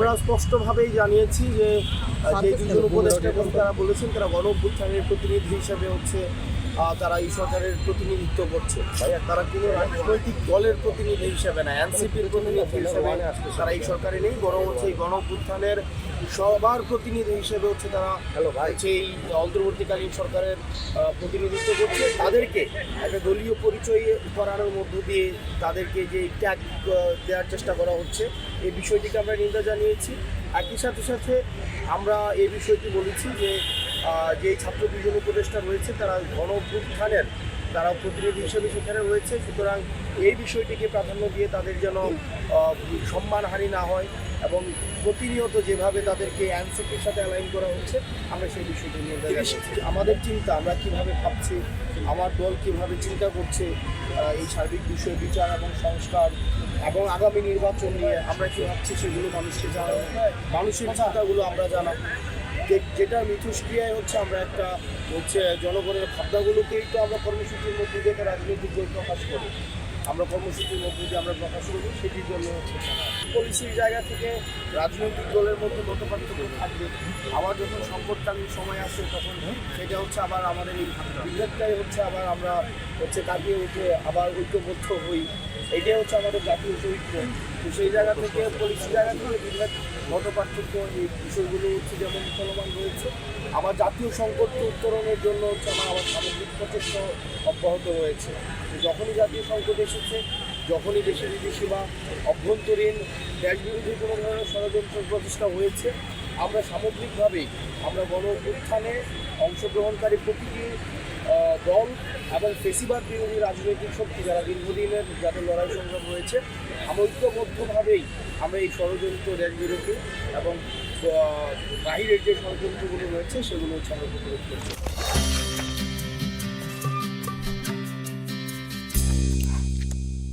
আমরা স্পষ্টভাবেই জানিয়েছি যে যে দুজন উপদেষ্টা এবং তারা বলেছেন তারা গণ অভ্যুত্থানের প্রতিনিধি হিসাবে হচ্ছে তারা এই সরকারের প্রতিনিধিত্ব করছে। তারা কোনো রাজনৈতিক দলের প্রতিনিধি হিসাবে না এনসিপির প্রতিনিধি হিসেবে তারা এই সরকারে নেই বরং হচ্ছে এই গণ অভ্যুত্থানের সবার প্রতিনিধি হিসেবে হচ্ছে তারা হ্যালো হচ্ছে এই অন্তর্বর্তীকালীন সরকারের প্রতিনিধিত্ব করছে। তাদেরকে একটা দলীয় পরিচয় করানোর মধ্য দিয়ে তাদেরকে যে ট্যাগ দেওয়ার চেষ্টা করা হচ্ছে এই বিষয়টিকে আমরা নিন্দা জানিয়েছি। একই সাথে সাথে আমরা এই বিষয়টি বলেছি যে যে ছাত্র দুজন উপদেষ্টা রয়েছে তারা গণ অভ্যুত্থানের তারা প্রতিনিধি হিসেবে সেখানে রয়েছে। সুতরাং এই বিষয়টিকে প্রাধান্য দিয়ে তাদের যেন সম্মানহানি না হয় এবং প্রতিনিয়ত যেভাবে তাদেরকে অ্যানসিপির সাথে অ্যালাইন করা হচ্ছে আমরা সেই বিষয়টি নিয়ে। আমাদের চিন্তা আমরা কীভাবে ভাবছি আমার দল কীভাবে চিন্তা করছে এই সার্বিক বিষয় বিচার এবং সংস্কার এবং আগামী নির্বাচন নিয়ে আমরা কি ভাবছি সেগুলো মানুষকে জানাব মানুষের চিন্তাগুলো আমরা জানাব। যেটা মিথস্ক্রিয়ায় হচ্ছে, আমরা একটা হচ্ছে জনগণের ভাবনাগুলোকেই তো আমরা কর্মসূচির মধ্যে দিয়ে রাজনৈতিক দল প্রকাশ করি। আমরা কর্মসূচির মধ্যে দিয়ে আমরা প্রকাশ করি, সেটির জন্য হচ্ছে পলিসির জায়গা থেকে রাজনৈতিক দলের মধ্যে মত পার্থক্য থাকবে। আবার যখন সংকটকালীন সময় আসে, তখন সেটা হচ্ছে আবার আমাদের এই বিভেদটাই হচ্ছে আবার আমরা হচ্ছে কাটিয়ে উঠে আবার ঐক্যবদ্ধ হই। এটাই হচ্ছে আমাদের জাতীয় চরিত্র। তো সেই জায়গা থেকে পলিসি জায়গা থেকে বিভেদ মত পার্থক্য এই বিষয়গুলো হচ্ছে যেমন চলমান রয়েছে। আমার জাতীয় সংকটকে উত্তরণের জন্য হচ্ছে আমার আবার সামগ্রিক প্রচেষ্টা অব্যাহত রয়েছে। যখনই জাতীয় সংকট এসেছে, যখনই দেশে বিদেশি বা অভ্যন্তরীণ দেশ বিরোধী কোনো ধরনের ষড়যন্ত্র প্রচেষ্টা হয়েছে, আমরা সামগ্রিকভাবেই আমরা গণ অভ্যুত্থানে অংশগ্রহণকারী প্রতিটি দল এবং ফেসিবাদ বিরোধী রাজনৈতিক শক্তি যারা দীর্ঘদিনের যাদের লড়াই সংগ্রাম রয়েছে ঐক্যবদ্ধভাবেই আমরা এই ষড়যন্ত্র দেশ বিরোধী এবং বাহিরের যে ষড়যন্ত্রগুলো রয়েছে সেগুলো প্রতিরোধ করছি।